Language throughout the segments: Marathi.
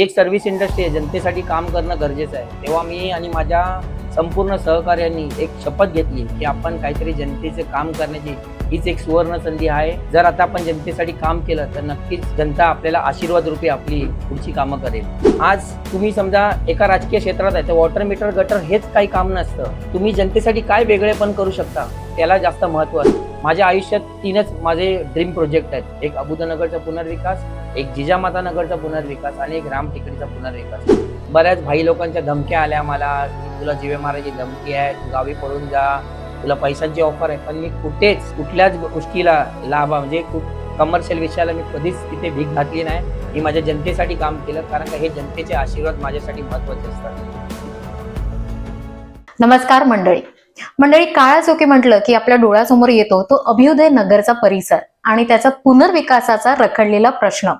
एक सर्व्हिस इंडस्ट्री आहे जनतेसाठी काम करणं गरजेचं आहे. तेव्हा मी आणि माझ्या संपूर्ण सहकार्यांनी एक शपथ घेतली की आपण काहीतरी जनतेचे काम करण्याची हीच एक सुवर्ण संधी आहे. जर आता आपण जनतेसाठी काम केलं तर नक्कीच जनता आपल्याला आशीर्वाद रूपी आपली पुढची कामं करेल. आज तुम्ही समजा एका राजकीय क्षेत्रात आहे तर वॉटर मीटर गटर हेच काही काम नसतं. तुम्ही जनतेसाठी काय वेगळे पण करू शकता त्याला जास्त महत्त्व असतं. माझ्या आयुष्यात तीनच माझे ड्रीम प्रोजेक्ट आहेत. एक अबुदनगरचा पुनर्विकास एक जिजामाता नगरचा पुनर्विकास आणि एक राम टेकडीचा पुनर्विकास. बऱ्याच भाई लोकांच्या धमक्या आल्या मला तुला जीवे मारायची धमकी आहे तू गावी पळून जा तुला पैशांची ऑफर आहे पण मी कुठेच कुठल्याच गोष्टीला लाभ म्हणजे कमर्शियल विषयाला मी कधीच तिथे भीक घातली नाही. मी माझ्या जनतेसाठी काम केलं कारण का हे जनतेचे आशीर्वाद माझ्यासाठी महत्त्वाचे असतात. नमस्कार मंडळी. मंडळी काळा चोके म्हटलं की आपल्या डोळ्यासमोर येतो तो अभ्युदय नगरचा परिसर आणि त्याचा पुनर्विकासाचा रखडलेला प्रश्न.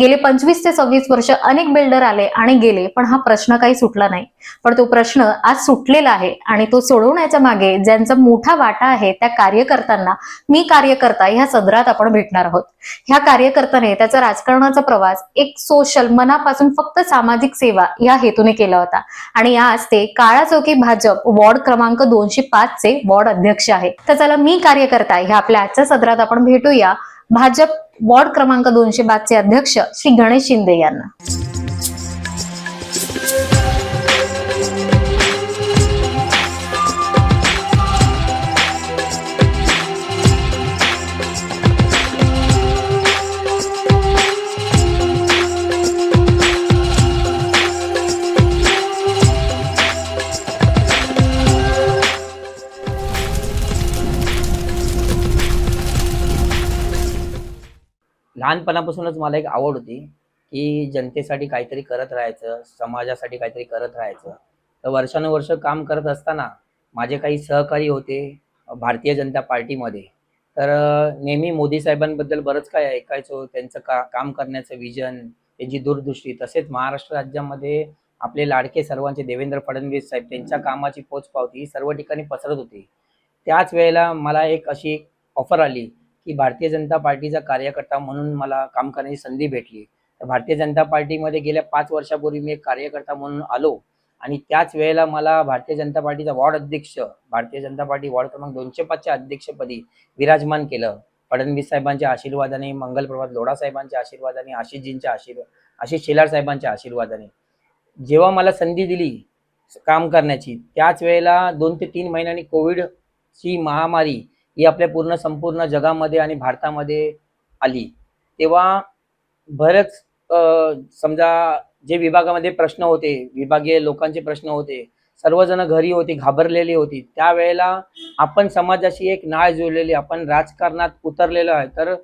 गेले पंचवीस ते सव्वीस वर्ष अनेक बिल्डर आले आणि गेले पण हा प्रश्न काही सुटला नाही. पण तो प्रश्न आज सुटलेला आहे आणि तो सोडवण्याच्या मागे ज्यांचा मोठा वाटा आहे त्या कार्यकर्त्यांना मी कार्यकर्ता ह्या सदरात आपण भेटणार आहोत. ह्या कार्यकर्त्याने त्याचा राजकारणाचा प्रवास एक सोशल मनापासून फक्त सामाजिक सेवा या हेतूने केला होता. आणि आज ते काळा चौकी भाजप वॉर्ड क्रमांक दोनशे पाच चे वॉर्ड अध्यक्ष आहे. तर चला मी कार्यकर्ता ह्या आपल्या आजच्या सदरात आपण भेटूया. भाजप वॉर्ड क्रमांक दोनशे चे अध्यक्ष श्री गणेश शिंदे यांना. लहानपणापासूनच मला एक आवड होती की जनतेसाठी काहीतरी करत राहायचं समाजासाठी काहीतरी करत राहायचं. तर वर्षानुवर्ष काम करत असताना माझे काही सहकारी होते भारतीय जनता पार्टीमध्ये. तर नेहमी मोदी साहेबांबद्दल बरंच काय ऐकायचो. त्यांचं का काम करण्याचं विजन त्यांची दूरदृष्टी. तसेच महाराष्ट्र राज्यामध्ये आपले लाडके सर्वांचे देवेंद्र फडणवीस साहेब त्यांच्या कामाची पोचपावती सर्व ठिकाणी पसरत होती. त्याच वेळेला मला एक अशी ऑफर आली की भारतीय जनता पार्टीचा कार्यकर्ता म्हणून मला काम करण्याची संधी भेटली. तर भारतीय जनता पार्टीमध्ये गेल्या पाच वर्षापूर्वी मी एक कार्यकर्ता म्हणून आलो आणि त्याच वेळेला मला भारतीय जनता पार्टीचा वॉर्ड अध्यक्ष भारतीय जनता पार्टी वॉर्ड क्रमांक दोनशे पाचच्या अध्यक्षपदी विराजमान केलं. फडणवीस साहेबांच्या आशीर्वादाने मंगलप्रभात लोढा साहेबांच्या आशीर्वादाने आशिषजींच्या आशीर्वाद आशिष शेलार साहेबांच्या आशीर्वादाने. जेव्हा मला संधी दिली काम करण्याची त्याच वेळेला दोन ते तीन महिन्यांनी कोविडची महामारी ही आपल्या पूर्ण संपूर्ण जगामध्ये आणि भारतामध्ये आली. तेव्हा बरंच समजा जे विभागामध्ये प्रश्न होते विभागीय लोकांचे प्रश्न होते सर्वजण घरी होती घाबरलेली होती त्यावेळेला आपण समाजाशी एक नाळ जुळलेली आपण राजकारणात उतरलेलो आहे. तर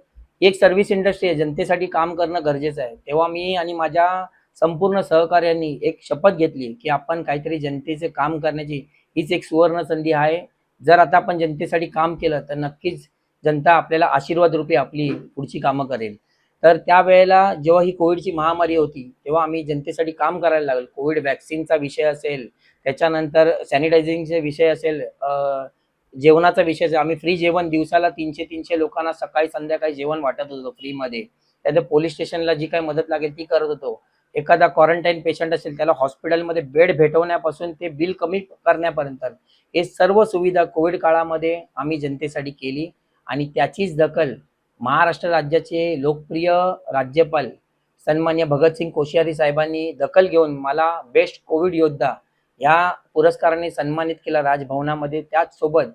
एक सर्व्हिस इंडस्ट्री आहे जनतेसाठी काम करणं गरजेचं आहे. तेव्हा मी आणि माझ्या संपूर्ण सहकार्यांनी एक शपथ घेतली की आपण काहीतरी जनतेचे काम करण्याची हीच एक सुवर्ण संधी आहे. जर आता आपण जनतेसाठी काम केलं तर नक्कीच जनता आपल्याला आशीर्वाद रूपी आपली पुढची कामं करेल. तर त्यावेळेला जेव्हा ही कोविडची महामारी होती तेव्हा आम्ही जनतेसाठी काम करायला लागलो. कोविड व्हॅक्सिनचा विषय असेल त्याच्यानंतर सॅनिटायझिंगचा विषय असेल जेवणाचा विषय असेल आम्ही फ्री जेवण दिवसाला तीनशे तीनशे लोकांना सकाळी संध्याकाळी जेवण वाटत होतो फ्रीमध्ये. त्यात पोलीस स्टेशनला जी काही मदत लागेल ती करत होतो. एखादा क्वारंटाईन पेशंट असेल त्याला हॉस्पिटलमध्ये बेड भेटवण्यापासून ते बिल कमी करण्यापर्यंत हे सर्व सुविधा कोविड काळामध्ये आम्ही जनतेसाठी केली आणि त्याचीच दखल महाराष्ट्र राज्याचे लोकप्रिय राज्यपाल सन्मान्य भगतसिंग कोश्यारी साहेबांनी दखल घेऊन मला बेस्ट कोविड योद्धा या पुरस्काराने सन्मानित केला राजभवनामध्ये. त्याचसोबत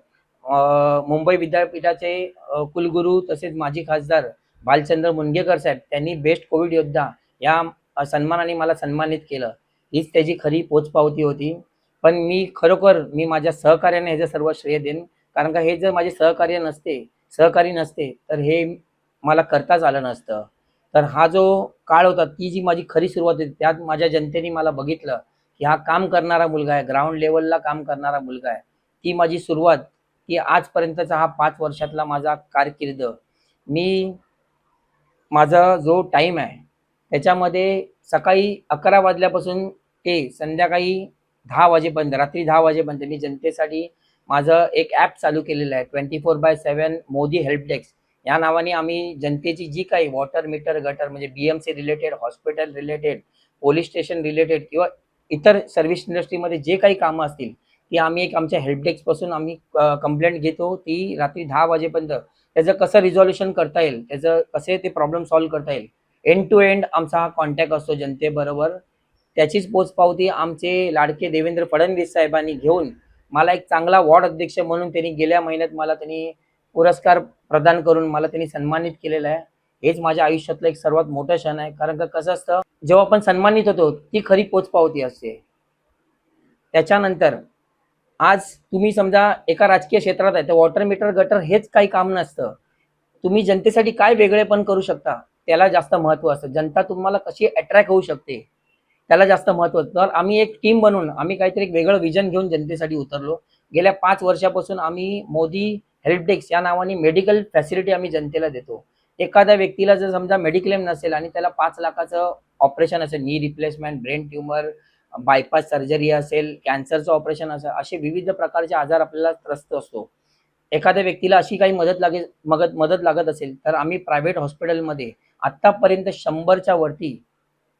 मुंबई विद्यापीठाचे कुलगुरू तसेच माजी खासदार भालचंद्र मुनगेकर साहेब त्यांनी बेस्ट कोविड योद्धा या सन्मानाने मला सन्मानित केलं. हीच त्याची खरी पोचपावती होती. पण मी खरोखर मी माझ्या सहकार्याने ह्याचं सर्व श्रेय देईन कारण का हे जर माझे सहकार्य नसते सहकारी नसते तर हे मला करताच आलं नसतं. तर हा जो काळ होता ती जी माझी खरी सुरुवात होती त्यात माझ्या जनतेने मला बघितलं की हा काम करणारा मुलगा आहे ग्राउंड लेवलला काम करणारा मुलगा आहे. ती माझी सुरुवात की आजपर्यंतचा हा पाच वर्षातला माझा कारकीर्द. मी माझा जो टाईम आहे त्याच्यामध्ये सकाळी अकरा वाजल्यापासून ते संध्याकाळी दहा वाजेपर्यंत रात्री दहा वाजेपर्यंत मी जनतेसाठी माझं एक ॲप चालू केलेलं आहे twenty four by seven Modi help desk. या नावाने आम्ही जनतेची जी काही वॉटर मीटर गटर म्हणजे B M C related hospital related police station related किंवा इतर सर्व्हिस इंडस्ट्रीमध्ये जे काही कामं असतील ती आम्ही एक आमच्या हेल्प डेस्क आम्ही कंप्लेंट घेतो. ती रात्री दहा वाजेपर्यंत त्याचं कसं रिझॉल्युशन करता येईल त्याचं कसे ते प्रॉब्लेम सॉल्व्ह करता येईल एंड टू एंड आमचा हा कॉन्टॅक्ट असतो जनतेबरोबर. त्याचीच पोचपावती आमचे लाडके देवेंद्र फडणवीस साहेबांनी घेऊन मला एक चांगला वॉर्ड अध्यक्ष म्हणून त्यांनी गेल्या महिन्यात मला त्यांनी पुरस्कार प्रदान करून मला त्यांनी सन्मानित केलेलं आहे. हेच माझ्या आयुष्यातलं एक सर्वात मोठं क्षण आहे. कारण का कसं असतं जेव्हा आपण सन्मानित होतो ती खरी पोचपावती असते. त्याच्यानंतर आज तुम्ही समजा एका राजकीय क्षेत्रात आहे तर वॉटर मीटर गटर हेच काही काम नसतं. तुम्ही जनतेसाठी काय वेगळेपण करू शकता? त्याला जास्त महत्त्व असतं. जनता तुम्हाला कशी अट्रॅक्ट होऊ शकते त्याला जास्त महत्त्व तर आम्ही एक टीम बनवून आम्ही काहीतरी एक वेगळं विजन घेऊन जनतेसाठी उतरलो. गेल्या पाच वर्षापासून आम्ही मोदी हेल्पडेस्क या नावाने मेडिकल फॅसिलिटी आम्ही जनतेला देतो. एखाद्या व्यक्तीला जर समजा मेडिक्लेम नसेल आणि त्याला पाच लाखाचं ऑपरेशन असेल knee replacement brain tumour bypass surgery असेल कॅन्सरचं ऑपरेशन असेल असे विविध प्रकारचे आजार आपल्याला त्रस्त असतो. एखाद्या व्यक्तीला अशी काही मदत लागे मदत मदत लागत असेल तर आम्ही प्रायव्हेट हॉस्पिटलमध्ये आत्तापर्यंत शंभरच्या वरती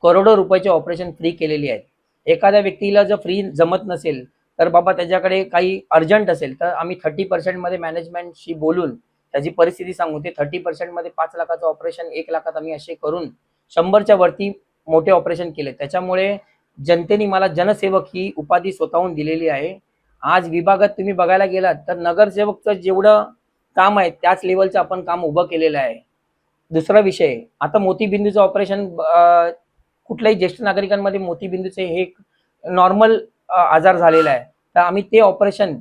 करोडो रुपयाचे ऑपरेशन फ्री केलेली आहेत. एखाद्या व्यक्तीला जर फ्री जमत नसेल तर बाबा त्याच्याकडे काही अर्जंट असेल तर आम्ही थर्टी पर्सेंटमध्ये मॅनेजमेंटशी बोलून त्याची परिस्थिती सांगू. ते थर्टी पर्सेंटमध्ये पाच लाखाचं ऑपरेशन एक लाखात आम्ही असे करून शंभरच्या वरती मोठे ऑपरेशन केले. त्याच्यामुळे जनतेने मला जनसेवक ही उपाधी स्वतःहून दिलेली आहे. आज विभागात तुम्ही बघायला गेलात तर नगरसेवकचं जेवढं काम आहे त्याच लेवलचं आपण काम उभं केलेलं आहे. दुसरा विषय आता मोतीबिंदूचं ऑपरेशन कुठल्याही ज्येष्ठ नागरिकांमध्ये मोतीबिंदूचे हे एक नॉर्मल आजार झालेला आहे. तर आम्ही ते ऑपरेशन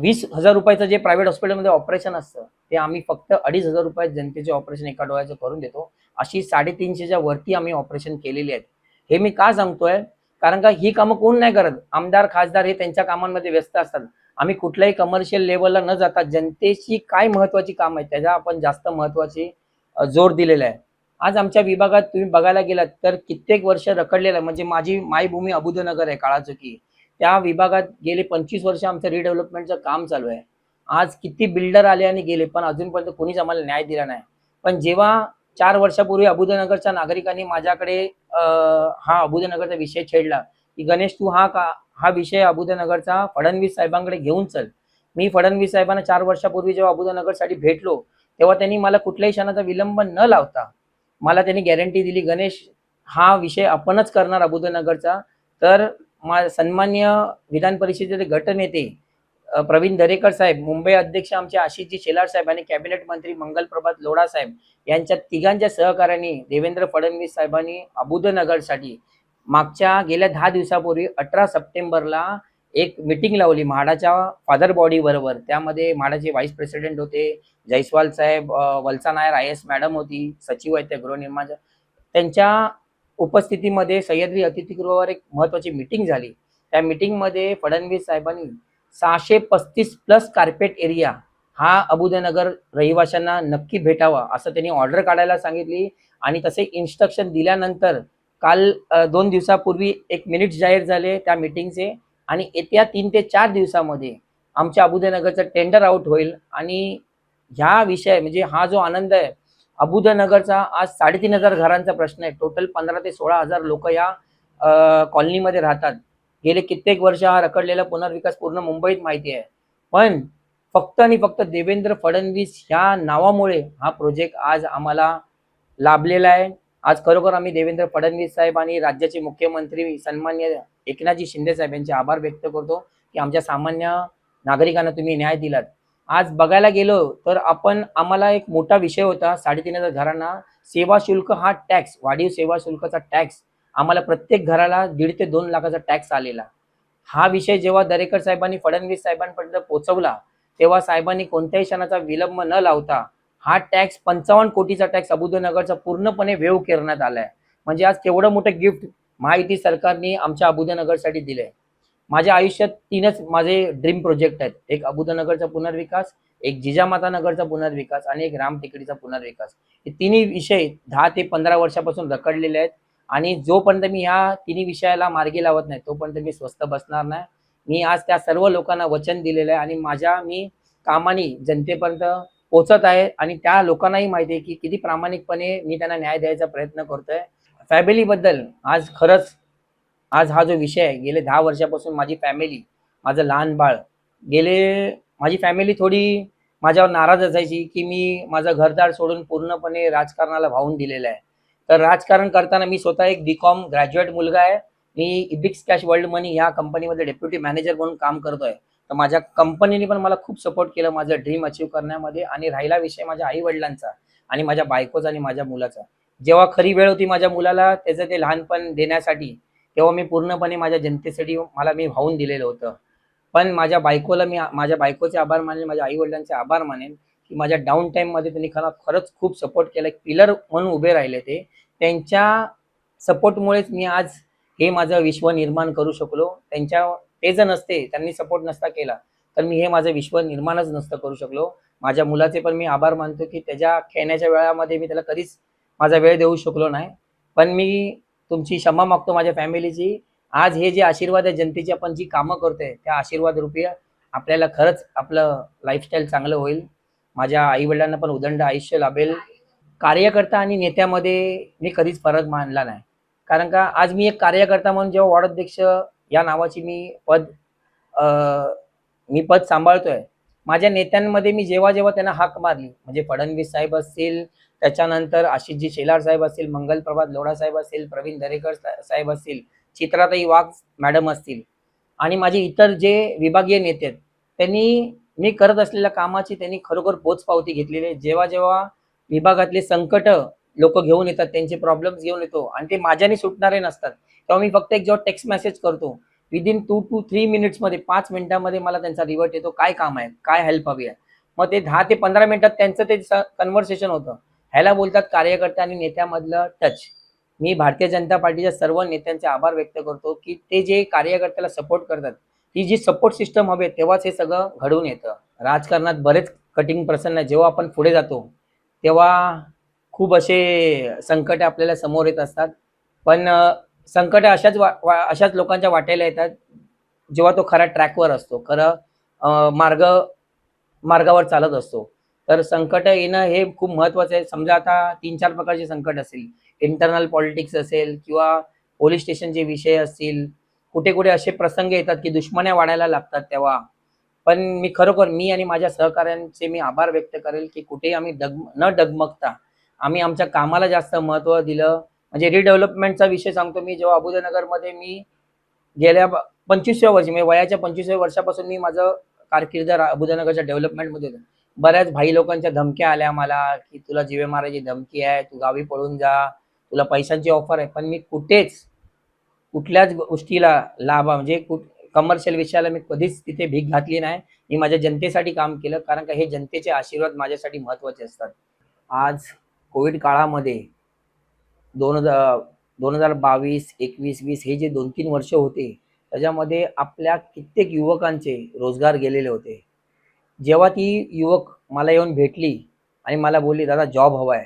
वीस हजार रुपयाचं जे प्रायव्हेट हॉस्पिटलमध्ये ऑपरेशन असतं ते आम्ही फक्त अडीच हजार रुपयात जनतेचे ऑपरेशन एका डोळ्याचं करून देतो. अशी साडेतीनशेच्या वरती आम्ही ऑपरेशन केलेली आहेत. हे मी का सांगतोय? कारण का ही कामं कोण नाही करत? आमदार खासदार हे त्यांच्या कामांमध्ये व्यस्त असतात. आम्ही कुठल्याही कमर्शियल लेवलला न जाता जनतेची काय महत्वाची काम आहे त्याचा आपण जास्त महत्वाची जोर दिलेला आहे. आज आमच्या विभागात तुम्ही बघायला गेलात तर कित्येक वर्ष रखडलेलं आहे. म्हणजे माझी मायभूमी अबुधनगर आहे काळाचुकी त्या विभागात गेले पंचवीस वर्ष आमचं रिडेव्हलपमेंटचं काम चालू आहे. आज किती बिल्डर आले आणि गेले पण अजूनपर्यंत कोणीच आम्हाला न्याय दिला नाही. पण जेव्हा चार वर्षापूर्वी अबुधनगरच्या नागरिकांनी माझ्याकडे हा अबुधनगरचा विषय छेडला की गणेश तू हा का? हा विषय अबुधनगरचा फडणवीस साहेबांकडे घेऊन चल. मी फडणवीस साहेबांना चार वर्षापूर्वी जेव्हा अबुधनगरसाठी भेटलो तेव्हा त्यांनी मला कुठल्याही क्षणाचा विलंब न लावता मला त्यांनी गॅरंटी दिली गणेश हा विषय आपणच करणार अबुधनगरचा. तर मा सन्मान्य विधान परिषदेचे गटनेते प्रवीण दरेकर साहेब मुंबई अध्यक्ष आमचे आशिषजी शेलार साहेब आणि कॅबिनेट मंत्री मंगलप्रभात लोढा साहेब यांच्या तिघांच्या सहकार्याने देवेंद्र फडणवीस साहेबांनी अबुधनगरसाठी मागच्या गेल्या दहा दिवसापूर्वी अठरा सप्टेंबरला एक मिटिंग लावली म्हाडाच्या फादर बॉडी बरोबर. त्यामध्ये म्हाडाचे व्हाईस प्रेसिडेंट होते जयस्वाल साहेब Valsa Nair I S madam होती सचिव आहेत त्या गृहनिर्माणच्या त्यांच्या उपस्थितीमध्ये सह्याद्री अतिथीगृहावर एक महत्वाची मिटिंग झाली. त्या मिटिंगमध्ये फडणवीस साहेबांनी सहाशे पस्तीस प्लस कार्पेट एरिया हा अबुदनगर रहिवाशांना नक्की भेटावा असं त्यांनी ऑर्डर काढायला सांगितली आणि तसे इन्स्ट्रक्शन दिल्यानंतर काल दोन दिवसापूर्वी एक मिनिट जाहीर झाले त्या मिटिंगचे आणि येत्या तीन ते चार दिवसामध्ये आमच्या अबुदनगरचं टेंडर आउट होईल आणि ह्या विषय म्हणजे हा जो आनंद आहे अबुदनगरचा आज साडेतीन हजार घरांचा प्रश्न आहे. टोटल पंधरा ते सोळा हजार लोक या कॉलनीमध्ये राहतात. गेले कित्येक वर्ष हा रखडलेला पुनर्विकास पूर्ण मुंबईत माहिती आहे. पण फक्त आणि फक्त देवेंद्र फडणवीस ह्या नावामुळे हा प्रोजेक्ट आज आम्हाला लाभलेला आहे. आज खरोखर आम्ही देवेंद्र फडणवीस साहेब आणि राज्याचे मुख्यमंत्री सन्मान्य एकनाथजी शिंदे साहेब यांचे आभार व्यक्त करतो की आमच्या सामान्य नागरिकांना तुम्ही न्याय दिलात. आज बघायला गेलो तर आपण आम्हाला एक मोठा विषय होता साडेतीन हजार घरांना सेवा शुल्क हा टॅक्स वाढीव सेवा शुल्काचा टॅक्स आम्हाला प्रत्येक घराला दीड ते दोन लाखाचा टॅक्स आलेला. हा विषय जेव्हा दरेकर साहेबांनी फडणवीस साहेबांपर्यंत पोहोचवला तेव्हा साहेबांनी कोणत्याही क्षणाचा विलंब न लावता हा टॅक्स पंचावन्न कोटीचा टॅक्स अबुदनगरचा पूर्णपणे वेव करण्यात आलाय. म्हणजे आज केवढं मोठं गिफ्ट महायुती सरकारने आमच्या अबुदनगरसाठी दिलंय. माझ्या आयुष्यात तीनच माझे ड्रीम प्रोजेक्ट आहेत. एक अबुदनगरचा पुनर्विकास एक जिजामाता नगरचा पुनर्विकास आणि एक राम टेकडीचा पुनर्विकास. हे तिन्ही विषय दहा ते पंधरा वर्षापासून रखडलेले आहेत आणि जोपर्यंत मी ह्या तिन्ही विषयाला मार्गी लावत नाही तोपर्यंत मी स्वस्त बसणार नाही. मी आज त्या सर्व लोकांना वचन दिलेलं आहे आणि माझ्या मी कामाने जनतेपर्यंत पोचत आहे आणि त्या लोकांनाही माहिती आहे की किती प्रामाणिकपणे मी त्यांना न्याय द्यायचा प्रयत्न करतोय. फॅमिलीबद्दल आज खरंच आज हा जो विषय आहे गेले दहा वर्षापासून माझी फॅमिली माझं लहान बाळ गेले माझी फॅमिली थोडी माझ्यावर नाराज असायची की मी माझं घरदार सोडून पूर्णपणे राजकारणाला वाहून दिलेलं आहे. तर राजकारण करताना मी स्वतः एक बी कॉम ग्रॅज्युएट मुलगा आहे. मी इबिक्स कॅश वर्ल्ड मनी ह्या कंपनीमध्ये डेप्युटी मॅनेजर म्हणून काम करतोय. तर माझ्या कंपनीने पण मला खूप सपोर्ट केलं माझं ड्रीम अचीव करण्यामध्ये आणि राहिला विषय माझ्या आई वडिलांचा आणि माझ्या बायकोचा आणि माझ्या मुलाचा. जेव्हा खरी वेळ होती माझ्या मुलाला त्याचं ते लहानपण देण्यासाठी तेव्हा मी पूर्णपणे माझ्या जनतेसाठी मला मी वाहून दिलेलं होतं. पण माझ्या बायकोला मी माझ्या बायकोचे आभार मानेन माझ्या आई वडिलांचे आभार मानेन की माझ्या डाऊन टाईममध्ये त्यांनी खरा खरंच खूप सपोर्ट केला. एक पिलर म्हणून उभे राहिले ते. त्यांच्या सपोर्टमुळेच मी आज हे माझं विश्व निर्माण करू शकलो. त्यांच्या ते जर नसते त्यांनी सपोर्ट नसता केला तर मी हे माझं विश्व निर्माणच नसतं करू शकलो. माझ्या मुलाचे पण मी आभार मानतो की त्याच्या खेळण्याच्या वेळामध्ये मी त्याला कधीच माझा वेळ देऊ शकलो नाही. पण मी तुमची क्षमा मागतो माझ्या फॅमिलीची. आज हे जे आशीर्वाद आहे जनतेची आपण जी कामं करतोय त्या आशीर्वाद रुपये आपल्याला खरंच आपलं लाईफस्टाईल चांगलं होईल. माझ्या आईवडिलांना पण उदंड आयुष्य लाभेल. कार्यकर्ता आणि नेत्यामध्ये मी कधीच फरक मानला नाही. कारण का आज मी एक कार्यकर्ता म्हणून जेव्हा वॉर्ड अध्यक्ष या नावाची मी पद मी पद सांभाळतोय. माझ्या नेत्यांमध्ये मी जेव्हा जेव्हा त्यांना हाक मारली म्हणजे फडणवीस साहेब असतील त्याच्यानंतर आशिषजी शेलार साहेब असतील मंगल प्रभात लोढा साहेब असतील प्रवीण दरेकर सा- साहेब असतील चित्राताई वाघ मॅडम असतील आणि माझे इतर जे विभागीय नेते आहेत त्यांनी मी करत असलेल्या कामाची त्यांनी खरोखर पोचपावती घेतलेली आहे. जेव्हा जेव्हा विभागातले संकट लोक घेऊन येतात त्यांचे प्रॉब्लेम्स घेऊन येतो. आणि ते माझ्याने सुटणारे नसतात. तेव्हा मी फक्त एक जेव्हा टेक्स्ट मेसेज करतो विदिन टू टू थ्री मिनिट्समध्ये पाच मिनिटामध्ये मला त्यांचा रिवर्ट येतो काय काम आहे? काय हेल्प हवी आहे? मग ते दहा ते पंधरा मिनिटात त्यांचं ते कन्व्हर्सेशन होतं. ह्याला बोलतात कार्यकर्ता आणि नेत्यामधलं टच मी भारतीय जनता पार्टीच्या सर्व नेत्यांचे आभार व्यक्त करतो की ते जे कार्यकर्त्याला सपोर्ट करतात ही जी सपोर्ट सिस्टम हवी आहे, तेव्हाच हे सगळं घडून येतं. राजकारणात बरेच कटिंग प्रसन्न आहे. जेव्हा आपण पुढे जातो तेव्हा खूप असे संकट आपल्याला समोर येत असतात. पण संकट अशाच वा, अशाच लोकांच्या वाटेला येतात जेव्हा तो खरा ट्रॅकवर असतो. खरं मार्ग मार्गावर चालत असतो. तर संकट येणं हे खूप महत्वाचं आहे. समजा आता तीन चार प्रकारचे संकट असेल. इंटरनल पॉलिटिक्स असेल किंवा पोलीस स्टेशनचे विषय असतील. कुठे कुठे असे प्रसंग येतात की दुश्मन्या वाढायला लागतात तेव्हा. पण मी खरोखर मी आणि माझ्या सहकाऱ्यांचे मी आभार व्यक्त करेल की कुठेही आम्ही डग न डगमगता आम्ही आमच्या कामाला जास्त महत्त्व दिलं. म्हणजे रिडेव्हलपमेंटचा विषय सांगतो मी जेव्हा अबुधनगरमध्ये मी गेल्या पंचवीसव्या वर्षी म्हणजे वयाच्या पंचवीसव्या वर्षापासून मी माझं कारकीर्द अबुधनगरच्या डेव्हलपमेंटमध्ये होतं. बऱ्याच भाई लोकांच्या धमक्या आल्या मला की तुला जीवे मारायची धमकी आहे तू गावी पळून जा तुला पैशांची ऑफर आहे. पण मी कुठेच कुठल्याच गोष्टीला लाभ म्हणजे कमर्शियल विषयाला मी कधीच तिथे भीक घातली नाही. मी माझ्या जनतेसाठी काम केलं कारण का हे जनतेचे आशीर्वाद माझ्यासाठी महत्त्वाचे असतात. आज कोविड काळामध्ये दोन हजार दोन हजार बावीस एकवीस वीस हे जे दोन तीन वर्ष होते त्याच्यामध्ये आपल्या कित्येक युवकांचे रोजगार गेलेले होते. जेव्हा ती युवक मला येऊन भेटली आणि मला बोलली दादा जॉब हवा आहे.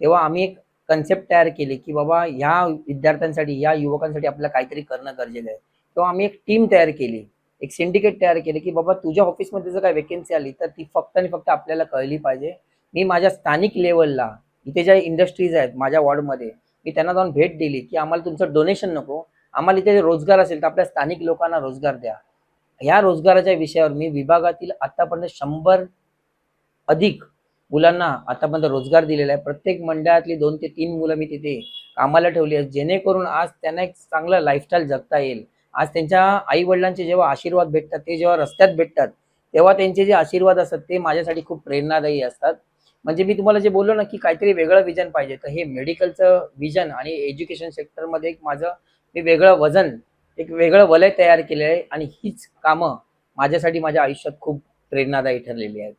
तेव्हा आम्ही एक कन्सेप्ट तयार केली की बाबा ह्या विद्यार्थ्यांसाठी या युवकांसाठी आपल्याला काहीतरी करणं गरजेचं आहे. तेव्हा आम्ही एक टीम तयार केली एक सिंडिकेट तयार केली की बाबा तुझ्या ऑफिसमध्ये जर काय वेकेन्सी आली तर ती फक्त आणि फक्त आपल्याला कळली पाहिजे. मी माझ्या स्थानिक लेवलला इथे ज्या इंडस्ट्रीज आहेत माझ्या वॉर्डमध्ये मी त्यांना जाऊन भेट दिली की आम्हाला तुमचं डोनेशन नको आम्हाला इथे रोजगार असेल तर आपल्या स्थानिक लोकांना रोजगार द्या. ह्या रोजगाराच्या विषयावर मी विभागातील आतापर्यंत शंभर अधिक मुलांना आतापर्यंत रोजगार दिलेला आहे. प्रत्येक मंडळातली दोन ते तीन मुलं मी तिथे कामाला ठेवली आहेत जेणेकरून आज त्यांना एक चांगलं लाईफस्टाईल जगता येईल. आज त्यांच्या आई वडिलांचे जेव्हा आशीर्वाद भेटतात ते जेव्हा रस्त्यात भेटतात तेव्हा त्यांचे जे आशीर्वाद असतात ते माझ्यासाठी खूप प्रेरणादायी असतात. म्हणजे मी तुम्हाला जे बोललो ना की काहीतरी वेगळं विजन पाहिजे. तर हे मेडिकलचं विजन आणि एज्युकेशन सेक्टरमध्ये एक माझं मी वेगळं वजन एक वेगळं वलय तयार केलं आहे आणि हीच कामं माझ्यासाठी माझ्या आयुष्यात खूप प्रेरणादायी ठरलेली आहेत.